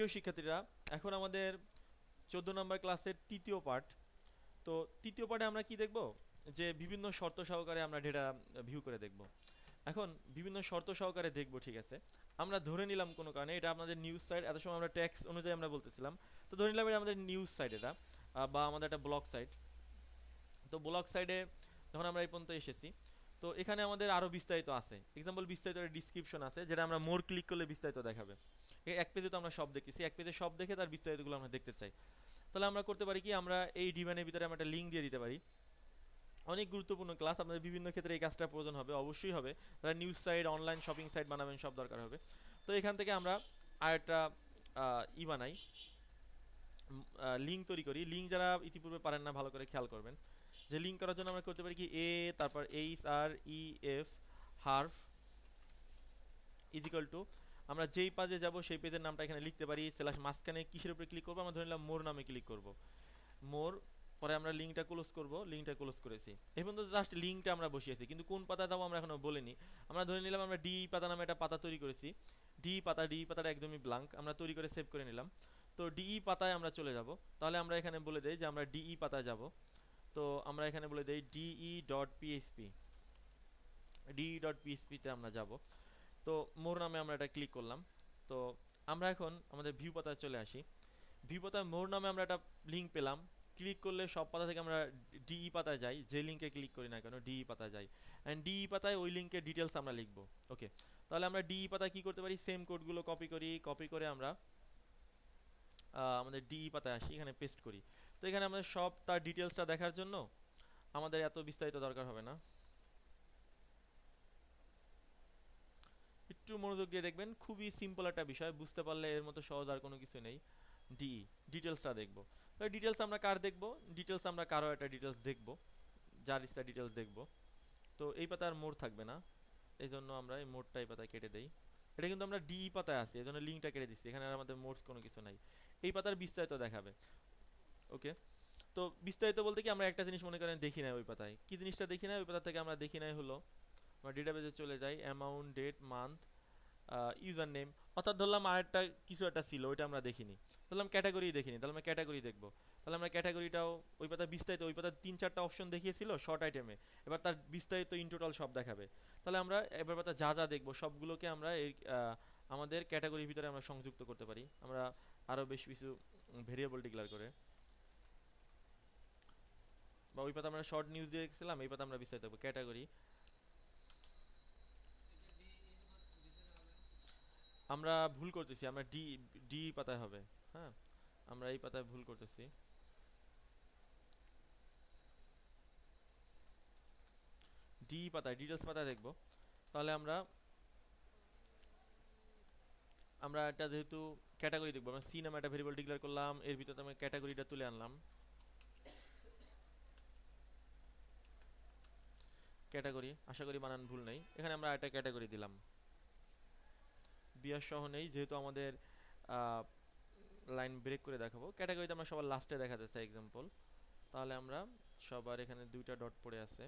প্রিয় শিক্ষার্থীরা, এখন আমাদের চোদ্দ নম্বর ক্লাসের তৃতীয় পার্ট তো তৃতীয় পার্টে আমরা কি দেখব? যে বিভিন্ন শর্ত সহকারে আমরা ডেটা ভিউ করে দেখব। এখন বিভিন্ন শর্ত সহকারে দেখব, ঠিক আছে? আমরা ধরে নিলাম কোনো কারণে, এটা আপনাদের নিউজ সাইট এত সময় আমরা ট্যাক্স অনুযায়ী আমরা বলতেছিলাম। তো ধরে নিলাম এটা আমাদের নিউজ সাইট এটা বা আমাদের একটা ব্লগ সাইট তো ব্লগ সাইডে যখন আমরা এই পর্যন্ত এসেছি, তো এখানে আমাদের আরও বিস্তারিত আছে। এক্সাম্পল বিস্তারিত ডিসক্রিপশন আছে, যেটা আমরা মোর ক্লিক করলে বিস্তারিত দেখাবে। এক পেজে তো আমরা সব দেখেছি, এক পেজে সব দেখে তার বিস্তারিতগুলো আমরা দেখতে চাই। তাহলে আমরা করতে পারি কি, আমরা এই ডিমানের ভিতরে আমরা একটা লিঙ্ক দিয়ে দিতে পারি। অনেক গুরুত্বপূর্ণ ক্লাস আপনাদের বিভিন্ন ক্ষেত্রে এই কাজটা প্রয়োজন হবে, অবশ্যই হবে। তারা news site online shopping site বানাবেন, সব দরকার হবে। তো এখান থেকে আমরা আর একটা ই বানাই। লিঙ্ক তৈরি করি। লিঙ্ক যারা ইতিপূর্বে পারেন না, ভালো করে খেয়াল করবেন। যে লিঙ্ক করার জন্য আমরা করতে পারি কি এ তারপর H R E F href is equal to আমরা যেই পেজে যাব, সেই পেজের নামটা এখানে লিখতে পারি স্ল্যাশ মাঝখানে কিসের উপরে ক্লিক করব? আমরা ধরে নিলাম মোর নামে ক্লিক করব। মোর, পরে আমরা লিঙ্কটা ক্লোজ করব লিঙ্কটা ক্লোজ করেছি। এই পর্যন্ত জাস্ট লিঙ্কটা আমরা বসিয়েছি, কিন্তু কোন পাতা যাব আমরা এখনও বলিনি। আমরা ধরে নিলাম আমরা ডি পাতা নামে একটা পাতা তৈরি করেছি। ডি পাতা ডি পাতাটা একদমই ব্লাঙ্ক আমরা তৈরি করে সেভ করে নিলাম। তো ডিই পাতায় আমরা চলে যাব। তাহলে আমরা এখানে বলে দেই যে আমরা ডিই পাতায় যাব। তো আমরা এখানে বলে দেই D E dot PHP D E dot পিএইচপিতে আমরা যাব। তো মোর নামে আমরা এটা ক্লিক করলাম। তো আমরা এখন আমাদের ভিউ পাতায় চলে আসি। ভিউ পাতায় মোর নামে আমরা একটা লিঙ্ক পেলাম। ক্লিক করলে সব পাতা থেকে আমরা ডিই পাতায় যাই। যে লিঙ্কে ক্লিক করি না কেন ডিই পাতায় যাই। অ্যান্ড ডিই পাতায় ওই লিঙ্কের ডিটেলস আমরা লিখব। ওকে তাহলে আমরা ডিই পাতায় কি করতে পারি? সেম কোডগুলো কপি করি। কপি করে আমরা আমাদের ডিই পাতায় আসি। এখানে পেস্ট করি। তো এখানে আমাদের সব তার ডিটেলসটা দেখার জন্য আমাদের এত বিস্তারিত দরকার হবে না। একটু মনোযোগ দিয়ে দেখবেন, খুবই সিম্পল একটা বিষয়, বুঝতে পারলে এর মতো সহজ আর কোনো কিছু নেই। ডি ডিটেলসটা দেখব। তো ডিটেলস আমরা কার দেখব? ডিটেলস আমরা কারও একটা ডিটেলস দেখব, যার ইচ্ছা ডিটেলস দেখব। তো এই পাতায় আর মোড় থাকবে না। এই জন্য আমরা এই মোড়টা এই পাতায় কেটে দেই। এটা কিন্তু আমরা ডি পাতায় আছি, এই জন্য লিঙ্কটা কেটে দিচ্ছি, এখানে আর আমাদের মোড়স কোনো কিছু নাই। এই পাতার বিস্তারিত দেখাবে। ওকে তো বিস্তারিত বলতে কি, আমরা একটা জিনিস মনে করেন দেখি নাই ওই পাতায়। কি জিনিসটা দেখি নাই? ওই পাতা থেকে আমরা দেখি নাই হলো, আমরা ডেটাবেজে চলে যাই amount date month user name অর্থাৎ ধরলাম আরেকটা কিছু একটা ছিল, ওইটা আমরা দেখিনি। ধরলাম ক্যাটাগরি দেখিনি, তাহলে আমরা ক্যাটাগরি দেখব। তাহলে আমরা ক্যাটাগরিটাও ওই পাতা বিস্তারিত, ওই পাতা তিন চারটা অপশন দেখিয়েছিল শর্ট আইটেমে এবার তার বিস্তারিত ইন টোটাল সব দেখাবে। তাহলে আমরা এবার পাতা যা যা দেখব, সবগুলোকে আমরা এই আমাদের ক্যাটাগরির ভিতরে আমরা সংযুক্ত করতে পারি। আমরা আরও বেশ কিছু ভেরিয়েবল ডিক্লেয়ার করে। বা ওই পাতা আমরা শর্ট নিউজ দিয়ে দেখছিলাম এই পাতা আমরা বিস্তারিত দেখব। ক্যাটাগরি আমরা ভুল করতেছি, আমরা ডি ডি পাতায় হবে হ্যাঁ? আমরা এই পাতায় ভুল করতেছি। ডি পাতায় ডিটেলস পাতায় দেখব। তাহলে আমরা আমরা এটা যেহেতু ক্যাটাগরি দেখব, আমরা সি নামে একটা ভেরিয়েবল ডিক্লেয়ার করলাম, এর ভিতরে আমরা ক্যাটাগরিটা তুলে আনলাম। ক্যাটাগরি আশা করি বানান ভুল নেই। এখানে আমরা একটা ক্যাটাগরি দিলাম। বিয়ার সহ নেই, যেহেতু আমাদের লাইন ব্রেক করে দেখাবো। ক্যাটাগরিতে আমরা সবার লাস্টে দেখাতে চাই এক্সাম্পল তাহলে আমরা সবার এখানে দুইটা ডট পড়ে আছে।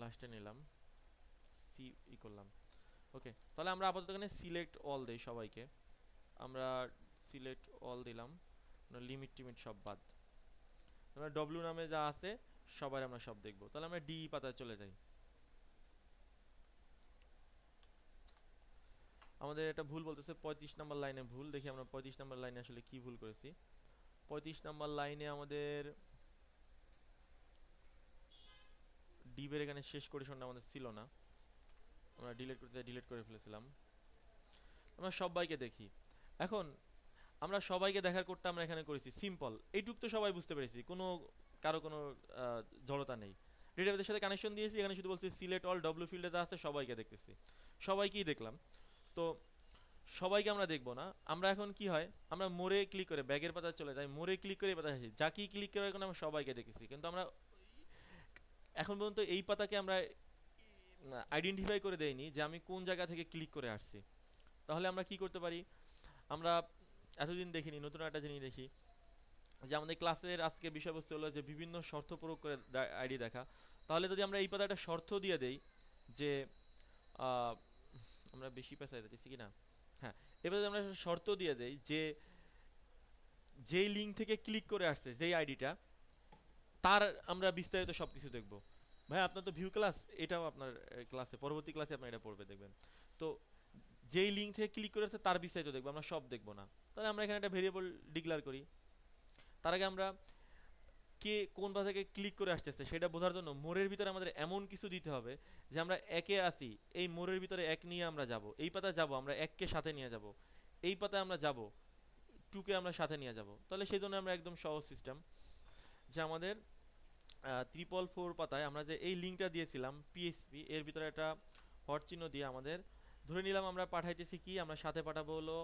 লাস্টে নিলাম। সি ই করলাম। ওকে তাহলে আমরা আপাতত এখানে সিলেক্ট অল দেই সবাইকে। আমরা সিলেক্ট অল দিলাম। লিমিট টিমিট সব বাদ। আমরা ডব্লিউ নামে যা আছে সবার আমরা সব দেখব। তাহলে আমরা ডি পাতায় চলে যাই। আমাদের এটা ভুল বলতেছে, পঁয়ত্রিশ নাম্বার লাইনে ভুল। দেখি আমরা পঁয়ত্রিশ নাম্বার লাইনে আসলে কি ভুল করেছি। পঁয়ত্রিশ নাম্বার লাইনে আমাদের ডিবের এখানে শেষ কন্ডিশনটা আমাদের ছিল না। আমরা ডিলিট করতে, ডিলিট করে ফেলেছিলাম। আমরা সবাইকে দেখি। এখন আমরা সবাইকে দেখার কোডটা আমরা এখানে করেছি। সিম্পল। এইটুক তো সবাই বুঝতে পেরেছি। কোনো, কারও কোনো জড়তা নেই। ডেটাবেসের সাথে কানেকশন দিয়েছি। এখানে শুধু বলছি সিলেট অল ডব্লিউ ফিল্ডে যা আছে সবাইকে দেখতেছি। সবাইকেই দেখলাম। তো সবাইকে আমরা দেখব না। আমরা এখন কি হয়? আমরা মোড়ে ক্লিক করে ব্যাগের পাতায় চলে যাই, মোড়ে ক্লিক করে পাতা আসি। যা কি ক্লিক করে এখন আমরা সবাইকে দেখেছি। কিন্তু আমরা এখন পর্যন্ত এই পাতাকে আমরা আইডেন্টিফাই করে দেইনি যে আমি কোন জায়গা থেকে ক্লিক করে আসছি। তাহলে আমরা কি করতে পারি? আমরা এতদিন দেখিনি, নতুন একটা জিনিস দেখি। যে আমাদের ক্লাসের আজকে বিষয়বস্তু হলো যে বিভিন্ন শর্ত প্রয়োগ করে আইডি দেখা। তাহলে যদি আমরা এই পাতাটা শর্ত দিয়ে দেই যে আমরা বেশি পেঁচাই দিচ্ছি কি না হ্যাঁ এবার আমরা শর্ত দিয়ে দেই যে, যেই লিঙ্ক থেকে ক্লিক করে আসছে, যেই আইডিটা তার আমরা বিস্তারিত সবকিছু দেখব। ভাই, আপনার তো ভিউ ক্লাস এটাও আপনার ক্লাসে পরবর্তী ক্লাসে আপনি এটা পড়বে, দেখবেন। তো যেই লিঙ্ক থেকে ক্লিক করে আসছে, তার বিস্তারিত দেখব, আমরা সব দেখব না। তাহলে আমরা এখানে একটা ভেরিয়েবল ডিক্লেয়ার করি। তার আগে আমরা কে কোন পা থেকে ক্লিক করে আসতেছে, সেটা বোঝার জন্য মোড়ের ভিতরে আমাদের এমন কিছু দিতে হবে যে আমরা একে আসি এই মোড়ের ভিতরে এক নিয়ে আমরা যাব, এই পাতা যাব, আমরা এককে সাথে নিয়ে যাব, এই পাতায় আমরা যাব টুকে আমরা সাথে নিয়ে যাব। তাহলে সেই জন্য আমরা একদম সহজ সিস্টেম যে আমাদের ত্রিপল ফোর পাতায় আমরা যে এই লিঙ্কটা দিয়েছিলাম পিএসপি এর ভিতরে একটা হট চিহ্ন দিয়ে আমাদের ধরে নিলাম আমরা পাঠাইতেছি কি, আমরা সাথে পাঠাবো হলো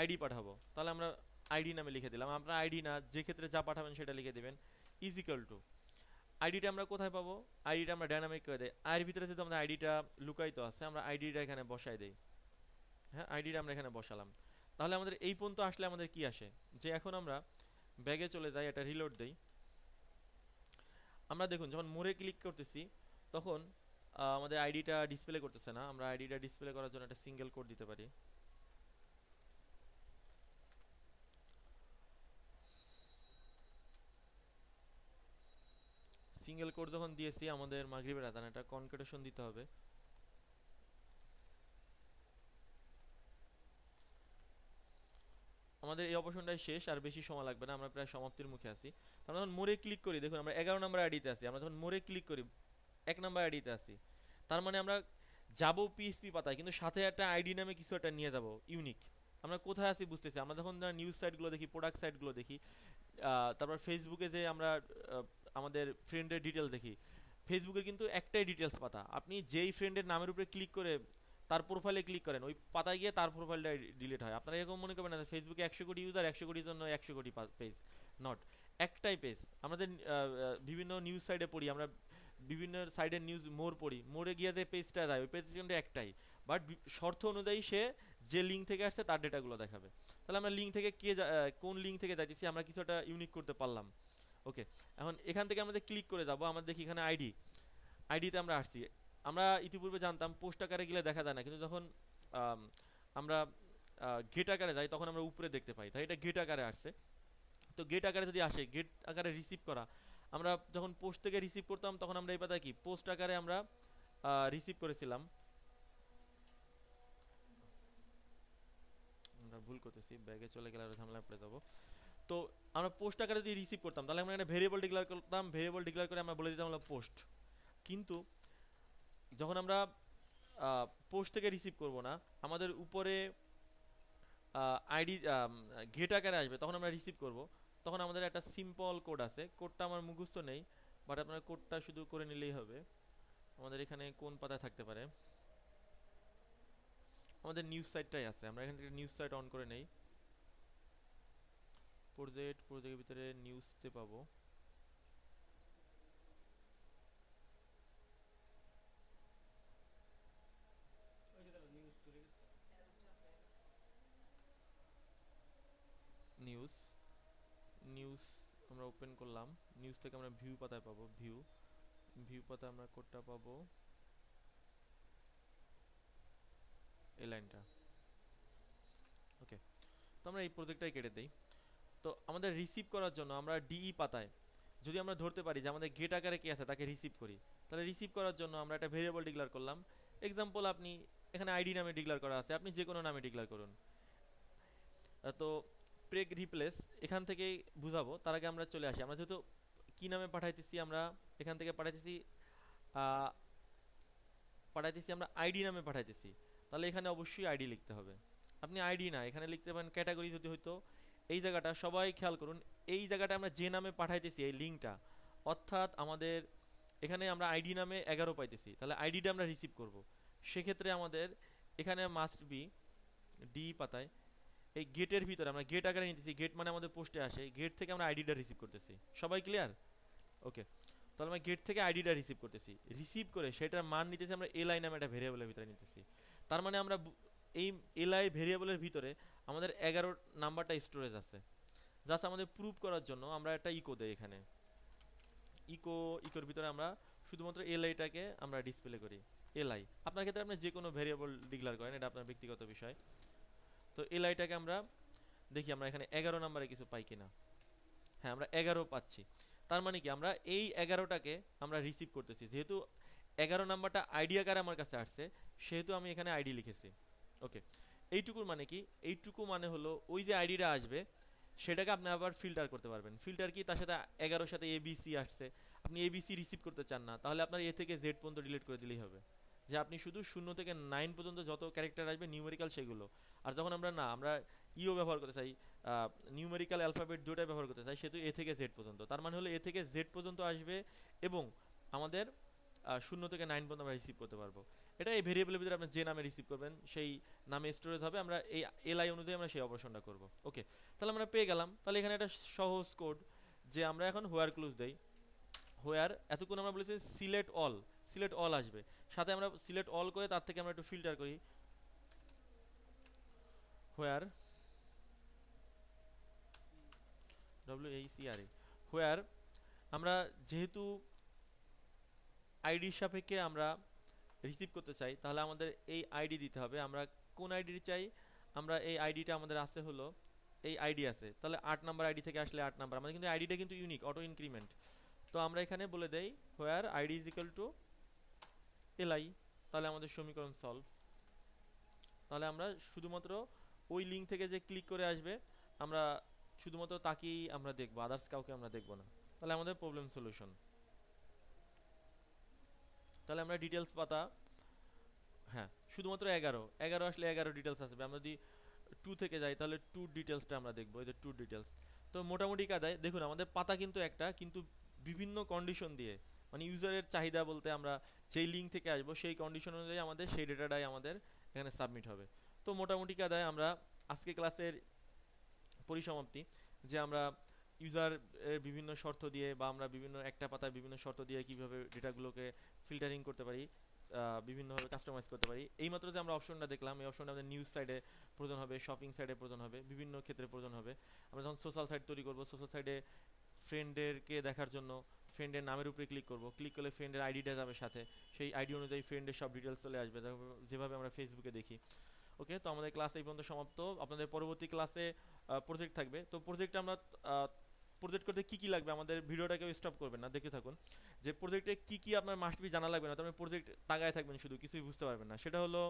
আইডি পাঠাবো। তাহলে আমরা আইডি নামে লিখে দিলাম, আমরা আইডি না, যে ক্ষেত্রে যা পাঠাবেন সেটা লিখে দিবেন। ইজ ইকুয়াল টু আইডিটা আমরা কোথায় পাবো? আইডিটা আমরা ডাইনামিক করে দেয় আইডির ভিতরে যদি আমাদের আইডিটা লুকায়িত আছে, আমরা আইডিটা এখানে বসাই দেই। হ্যাঁ আইডিটা আমরা এখানে বসালাম। তাহলে আমাদের এই পর্যন্ত আসলে আমাদের কি আসে? যে এখন আমরা ব্যাগে চলে যাই এটা রিলোড দেই। আমরা দেখুন, যখন মোড়ে ক্লিক করতেছি, তখন আমাদের আইডিটা ডিসপ্লে করতেছে না। আমরা আইডিটা ডিসপ্লে করার জন্য একটা সিঙ্গেল কোড দিতে পারি। সিঙ্গেল কোড যখন দিয়েছি, আমাদের মাগরিবের আদান, এটা কনকেটেশন দিতে হবে। আমাদের এই অপারেশনটাই শেষ, আর বেশি সময় লাগবে না, আমরা প্রায় সমাপ্তির মুখে আছি। আমরা যখন মোড়ে ক্লিক করি, দেখুন, আমরা এগারো নম্বর আইডিতে আছি, আমরা যখন মোড়ে ক্লিক করি, এক নম্বর আইডিতে আছি। তার মানে আমরা যাব পিএসপি পাতায়, কিন্তু সাথে একটা আইডি নামে কিছু একটা নিয়ে যাব ইউনিক আমরা কোথায় আছি বুঝতেছি আমরা যখন নিউজ সাইটগুলো দেখি প্রোডাক্ট সাইটগুলো দেখি তারপর ফেসবুকে যে আমরা আমাদের ফ্রেন্ডের ডিটেল দেখি। ফেসবুকে কিন্তু একটাই ডিটেলস পাতা। আপনি যেই ফ্রেন্ডের নামের উপরে ক্লিক করে তার প্রোফাইলে ক্লিক করেন, ওই পাতায় গিয়ে তার প্রোফাইলটা ডিলিট হয়। আপনারা এরকম মনে করবেন না ফেসবুকে একশো কোটি ইউজার একশো কোটির জন্য একশো কোটি পেজ নট একটাই পেজ আমাদের বিভিন্ন নিউজ সাইডে পড়ি, আমরা বিভিন্ন সাইডের নিউজ মোর পড়ি। মোড়ে গিয়ে যে পেজটা যায় ওই পেজ কিন্তু একটাই। বাট শর্ত অনুযায়ী সে যে লিঙ্ক থেকে আসছে তার ডেটাগুলো দেখাবে। তাহলে আমরা লিঙ্ক থেকে কে কোন লিঙ্ক থেকে যাইতেছি, আমরা কিছু একটা ইউনিক করতে পারলাম। ওকে, এখন এখান থেকে আমাদের ক্লিক করে যাব, আমরা দেখি এখানে আইডি আইডিতে আমরা আসছি। আমরা ইতিপূর্বে জানতাম পোস্ট আকারে গেলে দেখা যায় না, কিন্তু যখন আমরা গেট আকারে যাই, তখন আমরা উপরে দেখতে পাই। তাই এটা গেট আকারে আসছে। তো গেট আকারে যদি আসে গেট আকারে রিসিভ করা, আমরা যখন পোস্ট থেকে রিসিভ করতাম, তখন আমরা এই পাতায় কি? পোস্ট আকারে আমরা রিসিভ করেছিলাম। আমরা ভুল করতেছি, ব্যাগে চলে গেলে আরও ঝামেলা পড়ে যাব। তো আমরা পোস্ট আকারে যদি রিসিভ করতাম, তাহলে আমরা এখানে ভেরিয়েবল ডিক্লেয়ার করতাম ভেরিয়েবল ডিক্লেয়ার করে আমরা বলে দিতাম হলো পোস্ট কিন্তু যখন আমরা পোস্ট থেকে রিসিভ করব না, আমাদের উপরে আইডি গেট আকারে আসবে, তখন আমরা রিসিভ করব। তখন আমাদের একটা সিম্পল কোড আছে। কোডটা আমার মুখস্থ নেই বাট আপনার কোডটা শুধু করে নিলেই হবে। আমাদের এখানে কোন পাতায় থাকতে পারে? আমাদের নিউজ সাইটটাই আছে। আমরা এখান থেকে নিউজ সাইট অন করে নেই। প্রজেক্ট প্রজেক্টের ভিতরে নিউজতে পাবো। নিউজ নিউজ আমরা ওপেন করলাম। নিউজ থেকে আমরা ভিউ পাতায় পাবো ভিউ ভিউ পাতায় আমরা কোডটা পাবো। এই লাইনটা ওকে তো আমরা এই প্রজেক্টটাই কেটে দেই। তো আমাদের রিসিভ করার জন্য আমরা ডিই পাতায়, যদি আমরা ধরতে পারি যে আমাদের গেট আকারে কে আছে তাকে রিসিভ করি, তাহলে রিসিভ করার জন্য আমরা একটা ভেরিয়েবল ডিক্লেয়ার করলাম। এক্সাম্পল আপনি এখানে আইডি নামে ডিক্লেয়ার করা আছে, আপনি যে কোনো নামে ডিক্লেয়ার করুন। তো প্রেগ রিপ্লেস এখান থেকেই বুঝাবো, তার আগে আমরা চলে আসি। আমরা যেহেতু কি নামে পাঠাইতেছি, আমরা এখান থেকে পাঠাইতেছি পাঠাইতেছি আমরা আইডি নামে পাঠাইতেছি। তাহলে এখানে অবশ্যই আইডি লিখতে হবে। আপনি আইডি না, এখানে লিখতে পারেন ক্যাটাগরি যদি হইতো এই জায়গাটা সবাই খেয়াল করুন, এই জায়গাটা আমরা যে নামে পাঠাইতেছি, এই লিঙ্কটা, অর্থাৎ আমাদের এখানে আমরা আইডি নামে এগারো পাইতেছি, তাহলে আইডিটা আমরা রিসিভ করব। সেক্ষেত্রে আমাদের এখানে মাস্ট বি ডি পাতায়, এই গেটের ভিতরে আমরা গেট আকারে নিতেছি গেট মানে আমাদের পোস্টে আসে গেট থেকে আমরা আইডিটা রিসিভ করতেছি। সবাই ক্লিয়ার ওকে তাহলে আমরা গেট থেকে আইডিটা রিসিভ করতেছি। রিসিভ করে সেটার মান নিতেছি আমরা এলআই নামে একটা ভেরিয়েবলের ভিতরে নিতেছি। তার মানে আমরা এই এলআই ভেরিয়েবলের ভিতরে আমাদের এগারো নাম্বারটা স্টোরেজ আছে। জাস্ট আমাদের প্রুভ করার জন্য আমরা একটা ইকো দেই এখানে। ইকো ইকোর ভিতরে আমরা শুধুমাত্র এলআইটাকে আমরা ডিসপ্লে করি। এলআই আপনার ক্ষেত্রে আপনি যে কোনো ভেরিয়েবল ডিক্লেয়ার করেন, এটা আপনার ব্যক্তিগত বিষয়। তো এলআইটাকে আমরা দেখি, আমরা এখানে এগারো নাম্বারে কিছু পাই কিনা। হ্যাঁ আমরা এগারো পাচ্ছি। তার মানে কি, আমরা এই এগারোটাকে আমরা রিসিভ করতেছি। যেহেতু এগারো নাম্বারটা আইডি আকারে আমার কাছে আসছে, সেহেতু আমি এখানে আইডি লিখেছি। ওকে এইটুকুর মানে কি? এইটুকু মানে হলো ওই যে আইডিটা আসবে, সেটাকে আপনি আবার ফিল্টার করতে পারবেন। ফিল্টার কি? তার সাথে এগারোর সাথে এবিসি আসছে। আপনি এবিসি রিসিভ করতে চান না, তাহলে আপনার এ থেকে জেড পর্যন্ত ডিলিট করে দিলেই হবে। যে আপনি শুধু শূন্য থেকে নাইন পর্যন্ত যত ক্যারেক্টার আসবে নিউমেরিক্যাল সেগুলো। আর যখন আমরা না, আমরা ইও ব্যবহার করতে চাই নিউমেরিক্যাল অ্যালফাবেট দুটাই ব্যবহার করতে চাই, সেহেতু এ থেকে জেড পর্যন্ত। তার মানে হলো এ থেকে জেড পর্যন্ত আসবে এবং আমাদের শূন্য থেকে নাইন পর্যন্ত আমরা রিসিভ করতে পারব। এটা এই ভেরিয়েবলের ভিতরে আপনি যে নামে রিসিভ করবেন, সেই নামে স্টোরেজ হবে, আমরা এই এলআই অনুযায়ী আমরা সেই অপারেশনটা করব। ওকে তাহলে আমরা পেয়ে গেলাম। তাহলে এখানে একটা সহজ কোড যে আমরা এখন হোয়ার ক্লোজ দেই। হোয়ার এতক্ষণ আমরা বলেছি সিলেক্ট অল সিলেক্ট অল আসবে। সাথে আমরা সিলেক্ট অল করে তার থেকে আমরা একটু ফিল্টার করি। হোয়ার ডব্লিউ এই সি আর এ হোয়ার আমরা যেহেতু আইডির সাপেক্ষে আমরা রিসিভ করতে চাই, তাহলে আমাদের এই আইডি দিতে হবে। আমরা কোন আইডি চাই? আমরা এই আইডিটা আমাদের আছে হলো, এই আইডি আছে। তাহলে আট নাম্বার আইডি থেকে আসলে আট নাম্বার। আমাদের কিন্তু আইডিটা কিন্তু ইউনিক অটো ইনক্রিমেন্ট তো আমরা এখানে বলে দেই where ID is equal to L I তাহলে আমাদের সমীকরণ সলভ তাহলে আমরা শুধুমাত্র ওই লিঙ্ক থেকে যে ক্লিক করে আসবে, আমরা শুধুমাত্র তাকেই আমরা দেখব আদার্স কাউকে আমরা দেখব না। তাহলে আমাদের প্রবলেম সলিউশন তাহলে আমরা ডিটেলস পাতা। হ্যাঁ শুধুমাত্র এগারো। এগারো আসলে এগারো ডিটেলস আসবে। আমরা যদি টু থেকে যাই, তাহলে টু ডিটেলসটা আমরা দেখব। এই যে টু ডিটেলস তো মোটামুটি কাদায়, দেখুন, আমাদের পাতা কিন্তু একটা, কিন্তু বিভিন্ন কন্ডিশন দিয়ে মানে ইউজারের চাহিদা বলতে আমরা যেই লিঙ্ক থেকে আসব, সেই কন্ডিশন অনুযায়ী আমাদের সেই ডেটাটাই আমাদের এখানে সাবমিট হবে। তো মোটামুটি কাদায় আমরা আজকে ক্লাসের পরিসমাপ্তি, যে আমরা ইউজার বিভিন্ন শর্ত দিয়ে বা আমরা বিভিন্ন একটা পাতায় বিভিন্ন শর্ত দিয়ে কীভাবে ডেটাগুলোকে ফিল্টারিং করতে পারি বিভিন্নভাবে কাস্টমাইজ করতে পারি। এইমাত্র যে আমরা অপশনটা দেখলাম, এই অপশনটা আমাদের নিউজ সাইডে প্রয়োজন হবে শপিং সাইডে প্রয়োজন হবে, বিভিন্ন ক্ষেত্রে প্রয়োজন হবে। আমরা যখন সোশ্যাল সাইট তৈরি করব সোশ্যাল সাইডে ফ্রেন্ডেরকে দেখার জন্য ফ্রেন্ডের নামের উপরে ক্লিক করব। ক্লিক করলে ফ্রেন্ডের আইডিটা যাবে সাথে। সেই আইডি অনুযায়ী ফ্রেন্ডের সব ডিটেলস চলে আসবে, যেভাবে আমরা ফেসবুকে দেখি। ওকে তো আমাদের ক্লাস এই পর্যন্ত সমাপ্ত। আপনাদের পরবর্তী ক্লাসে প্রজেক্ট থাকবে। তো প্রজেক্টে আমরা প্রজেক্ট করতে কি কি লাগবে? আমাদের ভিডিওটাকে স্টপ করবেন না দেখে থাকুন। যে প্রজেক্টে কি কি আপনার মাস্ট বি জানা লাগবে না তবে প্রজেক্ট তাকায় থাকবেন শুধু কিছুই বুঝতে পারবেন না। সেটা হলো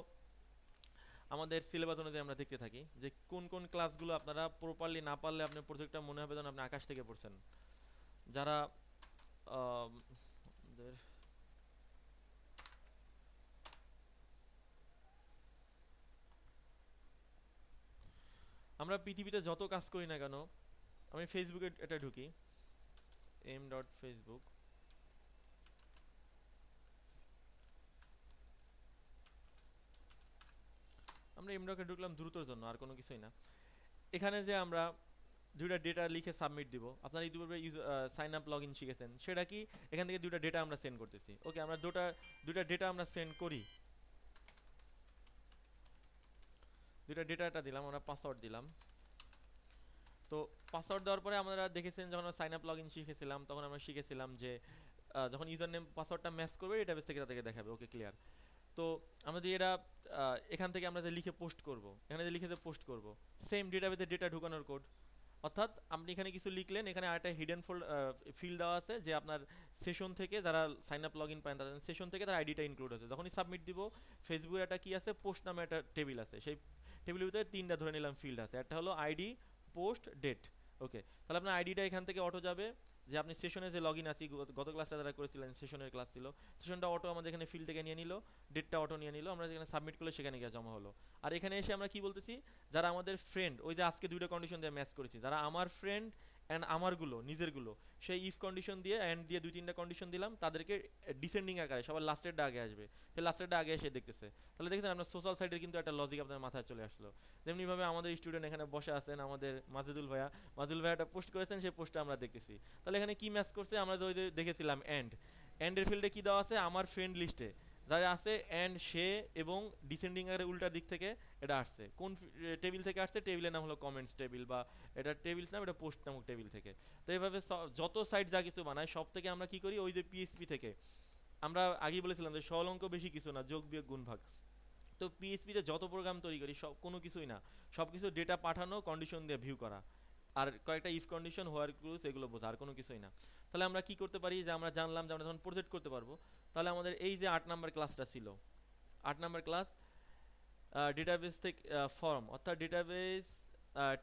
আমাদের সিলেবাস অনুযায়ী আমরা দেখতে থাকি যে কোন কোন ক্লাসগুলো আপনারা প্রপারলি না পারলে আপনার প্রজেক্টটা মনে হবে যেন আপনি আকাশ থেকে পড়ছেন। যারা আম, আমরা পৃথিবীতে যত কাজ করি না কেন আমি ফেসবুকে এটা ঢুকি। এম ডট ফেসবুক আমরা এম ডটে ঢুকলাম দ্রুতর জন্য, আর কোনো কিছুই না। এখানে যে আমরা দুইটা ডেটা লিখে সাবমিট দিব, আপনারা ইতিপূর্বে সাইন আপ লগ ইন শিখেছেন। সেটা কি? এখান থেকে দুইটা ডেটা আমরা সেন্ড করতেছি। ওকে আমরা দুটা, দুইটা ডেটা আমরা সেন্ড করি। দুইটা ডেটাটা দিলাম, আমরা পাসওয়ার্ড দিলাম। তো পাসওয়ার্ড দেওয়ার পরে আমরা দেখেছেন যখন সাইন আপ লগ ইন শিখেছিলাম, তখন আমরা শিখেছিলাম যে যখন ইউজার নেম পাসওয়ার্ডটা ম্যাচ করবে ডেটাবেস থেকে তাদেরকে দেখাবে। ওকে ক্লিয়ার তো আমরা যে এরা এখান থেকে আমরা যে লিখে পোস্ট করব, এখানে যে লিখে যে পোস্ট করব সেম ডেটাবেসে ডেটা ঢুকানোর কোড অর্থাৎ আপনি এখানে কিছু লিখলেন, এখানে আরেকটা হিডেন ফোল্ড ফিল্ড দেওয়া আছে যে আপনার সেশন থেকে যারা সাইন আপ লগ ইন তাদের সেশন থেকে তার আইডিটা ইনক্লুড আছে যখনই সাবমিট দিব ফেসবুকে একটা কি আছে পোস্ট নামে একটা টেবিল আছে। সেই টেবিলের ভিতরে তিনটা ধরে নিলাম ফিল্ড আছে। একটা হলো আইডি পোস্ট ডেট। ওকে তাহলে আপনার আইডিটা এখান থেকে অটো যাবে যে আপনি সেশনে যে লগ ইন আছি, গত- ক্লাসটা যারা করেছিলেন সেশনের ক্লাস ছিল সেশনটা অটো আমাদের এখানে ফিল্ড থেকে নিয়ে নিল ডেটটা অটো নিয়ে নিল, আমরা যেখানে সাবমিট করলে সেখানে গিয়ে জমা হলো। আর এখানে এসে আমরা কি বলতেছি? যারা আমাদের ফ্রেন্ড ওই যে আজকে দুইটা কন্ডিশন দিয়ে ম্যাচ করেছি, যারা আমার ফ্রেন্ড অ্যান্ড আমারগুলো, নিজেরগুলো। সেই ইফ কন্ডিশন দিয়ে অ্যান্ড দিয়ে দুই তিনটা কন্ডিশন দিলাম, তাদেরকে ডিসেন্ডিং আকারে, সবার লাস্টেরটা আগে আসবে। সেই লাস্টেরটা আগে এসে দেখতেছে। তাহলে দেখেছেন আপনার সোশ্যাল সাইডের কিন্তু একটা লজিক আপনার মাথায় চলে আসলো। যেমনিভাবে আমাদের স্টুডেন্ট এখানে বসে আছেন আমাদের মাজেদুল ভাইয়া। মাজেদুল ভাইয়াটা পোস্ট করেছেন, সেই পোস্টটা আমরা দেখতেছি। তাহলে এখানে কি ম্যাচ করছে? আমরা দেখেছিলাম অ্যান্ড অ্যান্ডের ফিল্ডে কী দেওয়া আছে? আমার ফ্রেন্ড লিস্টে যারা আছে এন্ড সে এবং ডিসেন্ডিং এর উল্টা দিক থেকে এটা আসছে। কোন টেবিল থেকে আসছে? টেবিলের নাম হলো কমেন্টস টেবিল বা এটা টেবিল নাম, এটা পোস্ট নামক টেবিল থেকে। তো এইভাবে যত সাইট যা কিছু বানায়, সব থেকে আমরা কি করি? ওই যে পিএসপি থেকে। আমরা আগেই বলেছিলাম যে সলঙ্ক বেশি কিছু না, যোগ বিয়োগ গুণ ভাগ তো পিএসপিতে যত প্রোগ্রাম তৈরি করি, সব কোনো কিছুই না। সব কিছু ডেটা পাঠানো কন্ডিশন দিয়ে ভিউ করা। আর কয়েকটা ইফ কন্ডিশন হোয়ার ক্রুজ এগুলো বোঝা, আর কোনো কিছুই না। তাহলে আমরা কি করতে পারি? যে আমরা জানলাম যে আমরা যখন প্রজেক্ট করতে পারব তাহলে আমাদের এই যে আট নাম্বার ক্লাসটা ছিল, আট নাম্বার ক্লাস ডেটাবেস থেকে ফর্ম অর্থাৎ ডেটাবেস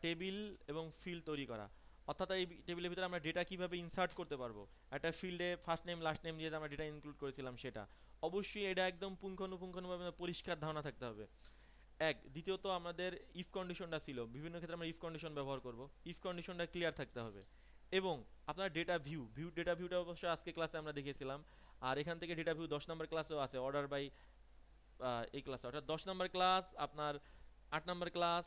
টেবিল এবং ফিল্ড তৈরি করা। অর্থাৎ এই টেবিলের ভিতরে আমরা ডেটা কীভাবে ইনসার্ট করতে পারব? একটা ফিল্ডে ফার্স্ট নেম লাস্ট নেম দিয়ে আমরা ডেটা ইনক্লুড করেছিলাম সেটা। অবশ্যই এটা একদম পুঙ্খানুপুঙ্খানুভাবে পরিষ্কার ধারণা থাকতে হবে। এক, দ্বিতীয়ত আমাদের ইফ কন্ডিশনটা ছিল। বিভিন্ন ক্ষেত্রে আমরা ইফ কন্ডিশন ব্যবহার করব। ইফ কন্ডিশনটা ক্লিয়ার থাকতে হবে। এবং আপনার ডেটা ভিউ ভিউ ডেটা ভিউটা অবশ্য আজকে ক্লাসে আমরা দেখিয়েছিলাম আর এখান থেকে ডেটা ভিউ দশ নম্বর ক্লাসেও আছে অর্ডার বাই এই ক্লাস অর্থাৎ দশ নম্বর ক্লাস আপনার আট নম্বর ক্লাস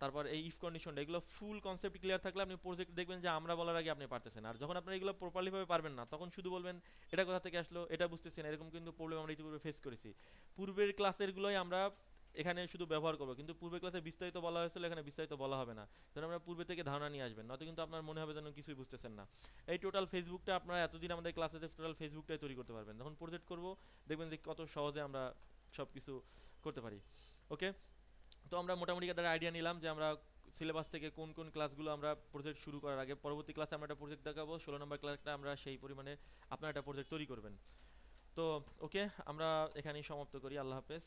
তারপর এই ইফ কন্ডিশনটা এগুলো ফুল কনসেপ্ট ক্লিয়ার থাকলে আপনি প্রজেক্ট দেখবেন যে আমরা বলার আগে আপনি পারতেছেন। আর যখন আপনি এগুলো প্রপারলিভাবে পারবেন না, তখন শুধু বলবেন, এটা কোথা থেকে আসলো? এটা বুঝতেছেন এরকম কিন্তু প্রবলেম আমরা ইতিপূর্বে ফেস করেছি। পূর্বের ক্লাসেরগুলোই আমরা এখানে শুধু ব্যবহার করব। কিন্তু পূর্বের ক্লাসে বিস্তারিত বলা হয়েছিল, এখানে বিস্তারিত বলা হবে না। যেন আমরা পূর্বে থেকে ধারণা নিয়ে আসবেন। নয়তো কিন্তু আপনার মনে হবে যেন কিছুই বুঝতেছেন না। এই টোটাল ফেসবুকটা আপনারা এতদিন আমাদের ক্লাসে টোটাল ফেসবুকটাই তৈরি করতে পারবেন। যখন প্রজেক্ট করব, দেখবেন যে কত সহজে আমরা সব কিছু করতে পারি। ওকে তো আমরা মোটামুটি একটা আইডিয়া নিলাম যে আমরা সিলেবাস থেকে কোন কোন ক্লাসগুলো আমরা প্রজেক্ট শুরু করার আগে, পরবর্তী ক্লাসে আমরা একটা প্রজেক্ট দেখাবো। ষোলো নম্বর ক্লাসটা আমরা সেই পরিমাণে আপনারা একটা প্রজেক্ট তৈরি করবেন। তো ওকে আমরা এখানেই সমাপ্ত করি। আল্লাহ হাফেজ।